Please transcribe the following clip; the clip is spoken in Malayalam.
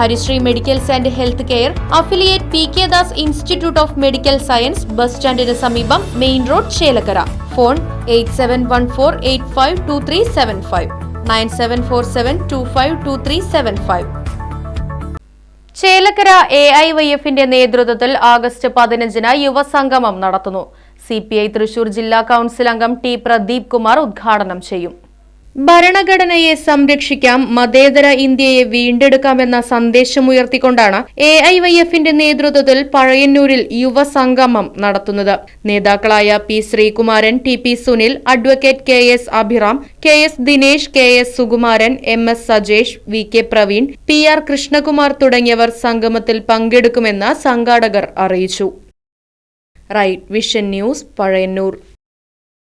Harisree medicals and health care affiliate P K Das institute of medical science bus സ്റ്റാൻഡിന് സമീപം main road Chelakkara. Phone eight seven one four eight five two three seven five. Nine seven four seven two five two three seven five. Chelakkara A I Y എഫിന്റെ നേതൃത്വത്തിൽ ആഗസ്റ്റ് പതിനഞ്ചിന് യുവസംഗമം നടത്തുന്നു. സി പി ഐ തൃശൂർ ജില്ലാ കൌൺസിൽ അംഗം ടി പ്രദീപ് കുമാർ ഉദ്ഘാടനം ചെയ്യും. ഭരണഘടനയെ സംരക്ഷിക്കാം മതേതര ഇന്ത്യയെ വീണ്ടെടുക്കാമെന്ന സന്ദേശമുയർത്തിക്കൊണ്ടാണ് എ ഐ വൈ എഫിന്റെ നേതൃത്വത്തിൽ പഴയന്നൂരിൽ യുവസംഗമം നടത്തുന്നത്. നേതാക്കളായ P Sreekumaran T P Sunil advocate K S Abhiram K S Dinesh K S Sukumaran M S Sajesh V K Praveen P R Krishnakumar തുടങ്ങിയവർ സംഗമത്തിൽ പങ്കെടുക്കുമെന്ന് സംഘാടകർ അറിയിച്ചു. Right vision news Pazhayannur.